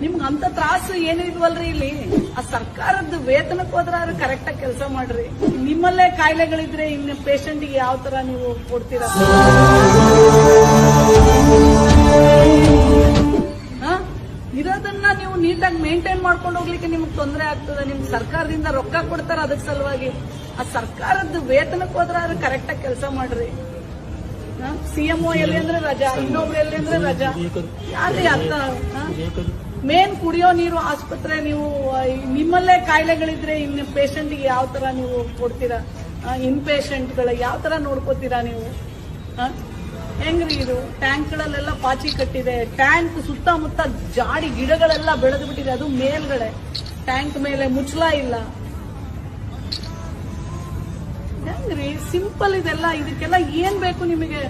ನಿಮ್ಗೆ ಅಂತ ತ್ರಾಸು ಏನು ಇಲ್ವಲ್ರಿ ಇಲ್ಲಿ? ಆ ಸರ್ಕಾರದ ವೇತನಕ್ಕೆ ಹೋದ್ರ ಕರೆಕ್ಟ್ ಆಗಿ ಕೆಲಸ ಮಾಡ್ರಿ. ನಿಮ್ಮಲ್ಲೇ ಕಾಯಿಲೆಗಳಿದ್ರೆ ಇನ್ನು ಪೇಷಂಟ್ಗೆ ಯಾವ ತರ ನೀವು ಕೊಡ್ತೀರ? ಇರೋದನ್ನ ನೀವು ನೀಟಾಗಿ ಮೇಂಟೈನ್ ಮಾಡ್ಕೊಂಡು ಹೋಗ್ಲಿಕ್ಕೆ ನಿಮ್ಗೆ ತೊಂದರೆ ಆಗ್ತದೆ. ನಿಮ್ಗೆ ಸರ್ಕಾರದಿಂದ ರೊಕ್ಕ ಕೊಡ್ತಾರ ಅದಕ್ಕೆ ಸಲುವಾಗಿ. ಆ ಸರ್ಕಾರದ ವೇತನಕ್ಕೆ ಹೋದ್ರ ಕರೆಕ್ಟ್ ಆಗಿ ಕೆಲಸ ಮಾಡ್ರಿ. ಸಿಎಂಒ ಎಲ್ಲಿ ಅಂದ್ರೆ ರಜಾ, ಇನ್ನೊಬ್ರು ಎಲ್ಲಿ ಅಂದ್ರೆ ರಜಾ. ಯಾರೇ ಅರ್ಥ? ಮೇನ್ ಕುಡಿಯೋ ನೀರು ಆಸ್ಪತ್ರೆ ನೀವು ನಿಮ್ಮಲ್ಲೇ ಕಾಯಿಲೆಗಳಿದ್ರೆ ಇನ್ನು ಪೇಷಂಟ್ಗೆ ಯಾವ ತರ ನೀವು ಕೊಡ್ತೀರಾ? ಇನ್ ಪೇಷಂಟ್ಗಳ ಯಾವ ತರ ನೋಡ್ಕೋತೀರಾ ನೀವು? ಹೆಂಗ್ರಿ ಇದು? ಟ್ಯಾಂಕ್ಗಳಲ್ಲೆಲ್ಲ ಪಾಚಿ ಕಟ್ಟಿದೆ. ಟ್ಯಾಂಕ್ ಸುತ್ತಮುತ್ತ ಜಾಡಿ ಗಿಡಗಳೆಲ್ಲ ಬೆಳೆದು ಬಿಟ್ಟಿದೆ ಅದು ಮೇಲ್ಗಡೆ. ಟ್ಯಾಂಕ್ ಮೇಲೆ ಮುಚ್ಚಲ ಇಲ್ಲ. ಹೆಂಗ್ರಿ? ಸಿಂಪಲ್ ಇದೆಲ್ಲ. ಇದಕ್ಕೆಲ್ಲ ಏನ್ ಬೇಕು ನಿಮಗೆ?